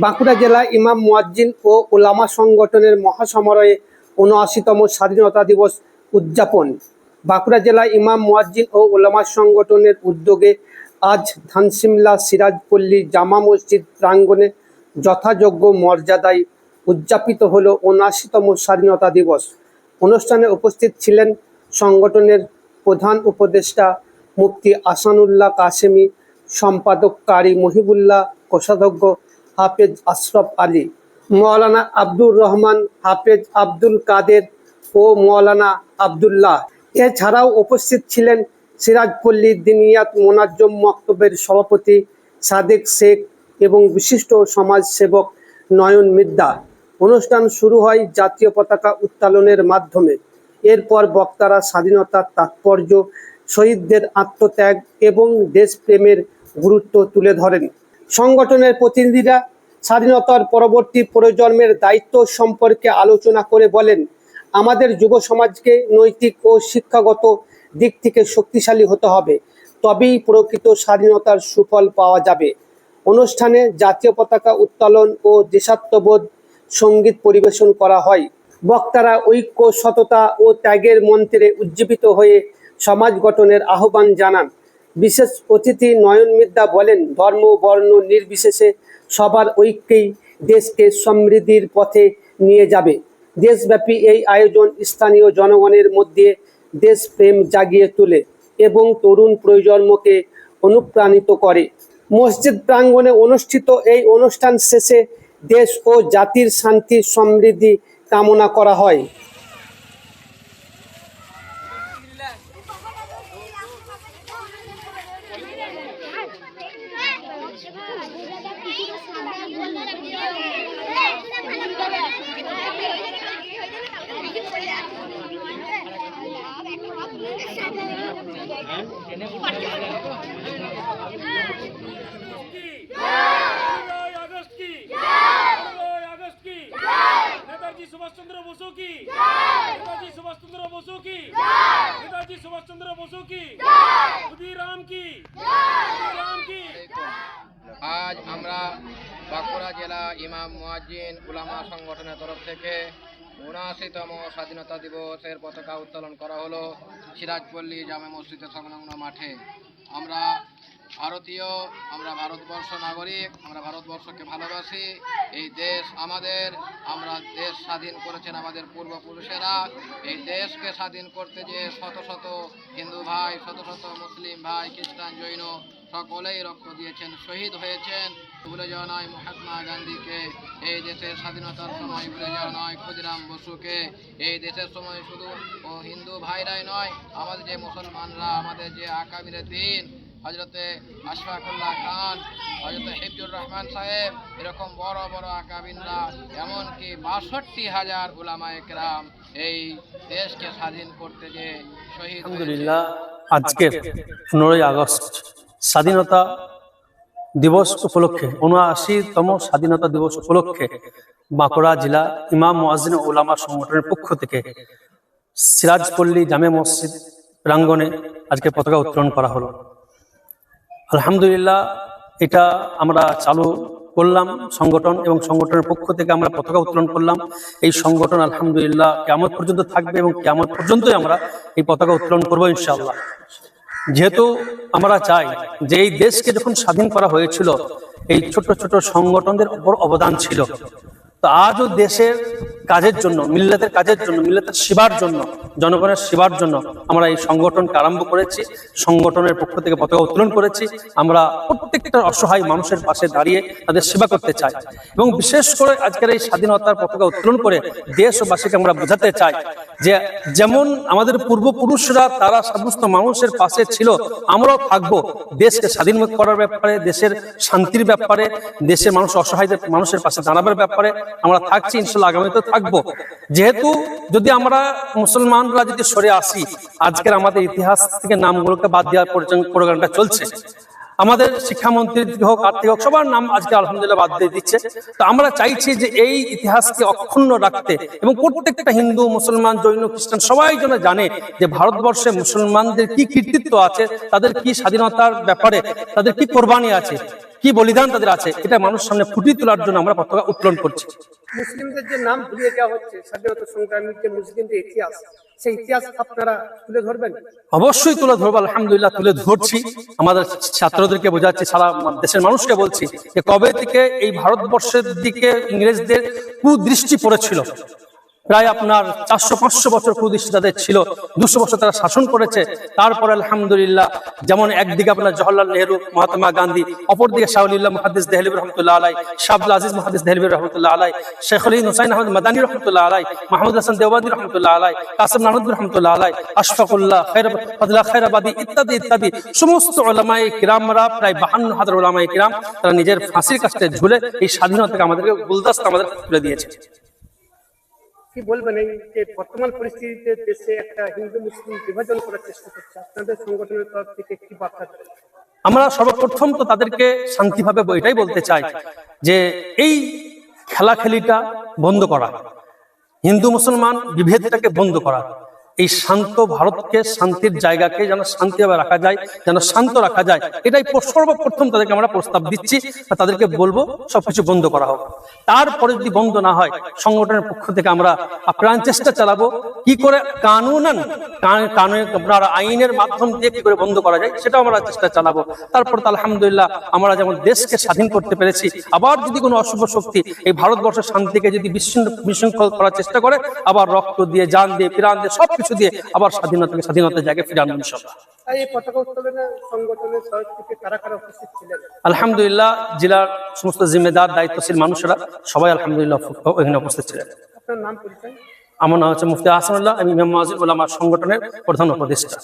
বাঁকুড়া জেলা ইমাম মুয়াজ্জিন ও ওলামা সংগঠনের মহাসমারোহে উনআশিতম স্বাধীনতা দিবস উদযাপন। বাঁকুড়া জেলা ইমাম মুয়াজ্জিন ও ওলামা সংগঠনের উদ্যোগে আজ ধানসিমলা সিরাজপল্লী জামা মসজিদ প্রাঙ্গণে যথাযোগ্য মর্যাদায় উদযাপিত হল উনআশিতম স্বাধীনতা দিবস। অনুষ্ঠানে উপস্থিত ছিলেন সংগঠনের প্রধান উপদেষ্টা মুফতি আসানুল্লাহ কাসেমি সম্পাদক কারি মহিবুল্লাহ, কোষাধ্যক্ষ হাফেজ আশরফ আলী, মৌলানা আব্দুর রহমান হাফেজ আব্দুল কাদের ও মৌলানা আবদুল্লাহ। এছাড়াও উপস্থিত ছিলেন সিরাজপল্লী দিনিয়াত মোনাজ্জম মক্তবের সভাপতি সাদেক শেখ এবং বিশিষ্ট সমাজসেবক নয়ন মিদ্দা। অনুষ্ঠান শুরু হয় জাতীয় পতাকা উত্তোলনের মাধ্যমে। এরপর বক্তারা স্বাধীনতার তাৎপর্য, শহীদদের আত্মত্যাগ এবং দেশপ্রেমের গুরুত্ব তুলে ধরেন। সংগঠনের প্রতিনিধিরা স্বাধীনতার পরবর্তী প্রজন্মের দায়িত্ব সম্পর্কে আলোচনা করে বলেন, আমাদের যুব সমাজকে নৈতিক ও শিক্ষাগত দিক থেকে শক্তিশালী হতে হবে। তবেই প্রকৃত স্বাধীনতার সুফল পাওয়া যাবে। অনুষ্ঠানে জাতীয় পতাকা উত্তোলন ও দেশাত্মবোধ সংগীত পরিবেশন করা হয়। বক্তারা ঐক্য সততা ও ত্যাগের মন্ত্রে উজ্জীবিত হয়ে সমাজ গঠনের আহ্বান জানান। বিশেষ অতিথি নয়ন মিদ্যা বলেন, ধর্ম, বর্ণ নির্বিশেষে সবার ঐক্যেই দেশকে সমৃদ্ধির পথে নিয়ে যাবে। দেশব্যাপী এই আয়োজন স্থানীয় জনগণের মধ্যে দেশপ্রেম জাগিয়ে তোলে এবং তরুণ প্রজন্মকে অনুপ্রাণিত করে। মসজিদ প্রাঙ্গণে অনুষ্ঠিত এই অনুষ্ঠান শেষে দেশ ও জাতির শান্তি, সমৃদ্ধি কামনা করা হয়। নেতাজি সুভাষচন্দ্র বসু কি? নেতাজি সুভাষচন্দ্র বসু কি? নেতাজি সুভাষচন্দ্র বসু কি? ক্ষুদিরাম কি? ক্ষুদিরাম কি? আজ আমরা বাঁকুড়া জেলা ইমাম মুয়াজ্জিন উলামা সংগঠনের তরফ থেকে উনআশিতম স্বাধীনতা দিবসের পতাকা উত্তোলন করা হলো সিরাজপল্লী জামে মসজিদের সংলগ্ন মাঠে। আমরা ভারতীয়, আমরা ভারতবর্ষ নাগরিক, আমরা ভারতবর্ষকে ভালোবাসি। এই দেশ আমাদের, আমরা দেশ স্বাধীন করেছেন আমাদের পূর্বপুরুষেরা। এই দেশকে স্বাধীন করতে যে শত শত হিন্দু ভাই, শত শত মুসলিম ভাই, খ্রিস্টান, জৈন সকলেই রক্ত দিয়েছেন, শহীদ হয়েছেন। ভুলে যাওয়া নয় মহাত্মা গান্ধীকে। এই দেশের স্বাধীনতার সময় ভুলে যাওয়া নয়, ক্ষুদিরাম বসুকে। এই দেশের সময় শুধু ও হিন্দু ভাইরাই নয়, আমাদের যে মুসলমানরা, আমাদের যে আকাবিরে দিন হজরতে আশফাকুল্লাহ খান হজরতে হিফজুর রহমান সাহেব, এরকম বড় বড় আকাবিনরা এমনকি বাষট্টি হাজার উলামা একরাম এই দেশকে স্বাধীন করতে যে শহীদ আজকের পনেরোই আগস্ট, স্বাধীনতা দিবস উপলক্ষে উনআশিতম স্বাধীনতা দিবস উপলক্ষে বাঁকুড়া জেলা ইমাম মুয়াজ্জিন ও ওলামা সংগঠনের পক্ষ থেকে সিরাজপল্লী জামে মসজিদ প্রাঙ্গণে আজকে পতাকা উত্তোলন করা হলো। আলহামদুলিল্লাহ, এটা আমরা চালু করলাম সংগঠন এবং সংগঠনের পক্ষ থেকে আমরা পতাকা উত্তোলন করলাম। এই সংগঠন আলহামদুলিল্লাহ কেমন পর্যন্ত থাকবে এবং কেমন পর্যন্তই আমরা এই পতাকা উত্তোলন করব ইনশাআল্লাহ। যেহেতু আমরা চাই যে এই দেশকে যখন স্বাধীন করা হয়েছিল, এই ছোট ছোট সংগঠনদের উপর অবদান ছিল। তো আজও দেশের কাজের জন্য, মিল্লাতের কাজের জন্য, মিল্লাতের সেবার জন্য, জনগণের সেবার জন্য আমরা এই সংগঠনকে আরম্ভ করেছি, সংগঠনের পক্ষ থেকে পতাকা উত্তোলন করেছি। আমরা প্রত্যেকটা অসহায় মানুষের পাশে দাঁড়িয়ে তাদের সেবা করতে চাই এবং বিশেষ করে আজকের এই স্বাধীনতার পতাকা উত্তোলন করে দেশবাসীকে আমরা বোঝাতে চাই যে যেমন আমাদের পূর্বপুরুষরা তারা সমস্ত মানুষের পাশে ছিল, আমরাও থাকব। দেশকে স্বাধীন করার ব্যাপারে, দেশের শান্তির ব্যাপারে, দেশের মানুষ অসহায়দের মানুষের পাশে দাঁড়াবার ব্যাপারে আমরা থাকছি। ইনশাল্লাহ আগামীতে থাকব। যেহেতু যদি আমরা মুসলমানরা যদি সরে আসি, আজকের আমাদের ইতিহাস থেকে নামগুলোকে বাদ দেওয়ার প্রোগ্রামটা চলছে। আমাদের শিক্ষামন্ত্রী হোক, আর্থিক হোক, সবার নাম আজকে আলহামদুলিল্লাহ বাদ দিয়ে দিচ্ছে। তো আমরা চাইছি যে এই ইতিহাসকে অক্ষুণ্ণ রাখতে এবং প্রত্যেকটা হিন্দু, মুসলমান, জৈন, খ্রিস্টান সবাই যেন জানে যে ভারতবর্ষে মুসলমানদের কি কৃতিত্ব আছে, তাদের কি স্বাধীনতার ব্যাপারে, তাদের কি কোরবানি আছে, কি বলিদান তাদের আছে, এটা মানুষ সামনে ফুটিয়ে তোলার জন্য আমরা পতাকা উত্তোলন করছি। মুসলিমদের যে নাম ভুলিয়ে দেওয়া হচ্ছে স্বাধীনতা সংগ্রামীর যে মুসলিমদের ইতিহাস, সেই ইতিহাস আপনারা তুলে ধরবেন? অবশ্যই তুলে ধরবো, আলহামদুলিল্লাহ তুলে ধরছি। আমাদের ছাত্রদেরকে বোঝাচ্ছি, সারা দেশের মানুষকে বলছি যে কবে থেকে এই ভারতবর্ষের দিকে ইংরেজদের কুদৃষ্টি পড়েছিল? প্রায় আপনার চারশো, পাঁচশো বছর তাদের ছিল। দুশো বছর তারা শাসন করেছে। তারপরে আলহামদুলিল্লাহ, যেমন একদিকে আপনার জওয়াহরলাল নেহরু, মহাত্মা গান্ধী, অপরদিকে শাহুলিল্লাহ মহাদিস দেহলিব রহমতুল্লাহ আলাই শাহুল আজিজ মহাদিস দেহলিব রহমতুল্লাহ আলাই শেখ আলী হুসাইন আহমদ মাদানী রহমতুল্লাহ আলাই মাহমুদ হাসান দেওবাদি রহমতুল্লাহ আলাই কাসম নানুদ রহমতুল্লাহ আলাই আশফাকুল্লাহ ফজলা খৈরাবাদী ইত্যাদি ইত্যাদি। সমস্ত ওলামাই কিরামরা, প্রায় বাহান্ন হাজার ওলামাই কিরাম, তারা নিজের ফাঁসির কাছে ঝুলে এই স্বাধীনতাকে আমাদেরকে গুলদাস্তা আমাদের তুলে দিয়েছে। কি বলবেন এই যে বর্তমান পরিস্থিতিতে দেশে একটা হিন্দু মুসলিম বিভাজন করার চেষ্টা করছে, আপনাদের সংগঠনের তরফ থেকে কি বার্তা? আমরা সর্বপ্রথম তো তাদেরকে শান্তিভাবে এটাই বলতে চাই যে এই খেলা খেলিটা বন্ধ করা, হিন্দু মুসলমান বিভেদটাকে বন্ধ করা এই শান্ত ভারতকে, শান্তির জায়গাকে যেন শান্তিভাবে রাখা যায়, যেন শান্ত রাখা যায়, এটাই সর্বপ্রথম তাদেরকে আমরা প্রস্তাব দিচ্ছি তাদেরকে বলব সবকিছু বন্ধ করা হোক। তারপরে যদি বন্ধ না হয়, সংগঠনের পক্ষ থেকে আমরা আপ্রাণ চেষ্টা চালাবো। কি করে? কানুন আপনার আইনের মাধ্যম দিয়ে কি করে বন্ধ করা যায়, সেটাও আমরা চেষ্টা চালাবো। তারপর তো আলহামদুলিল্লাহ আমরা যেমন দেশকে স্বাধীন করতে পেরেছি, আবার যদি কোনো অশুভ শক্তি এই ভারতবর্ষের শান্তিকে যদি বিশৃঙ্খ- বিশৃঙ্খল করার চেষ্টা করে, আবার রক্ত দিয়ে যান দিয়ে, প্রাণ দিয়ে সবকিছু দিয়ে আবার স্বাধীনতাকে স্বাধীনতার জায়গায় ফিরানো ইনশাল্লাহ কারা উপস্থিত ছিলেন? আলহামদুলিল্লাহ জেলার সমস্ত জিম্মেদার দায়িত্বশীল মানুষরা সবাই আলহামদুলিল্লাহ এখানে উপস্থিত ছিলেন। আপনার নাম পরিচয়? আমার নাম হচ্ছে মুফতি আহসানুল্লাহ আমি ইমাম মাজিদ ওলামা সংগঠনের প্রধান উপদেষ্টা।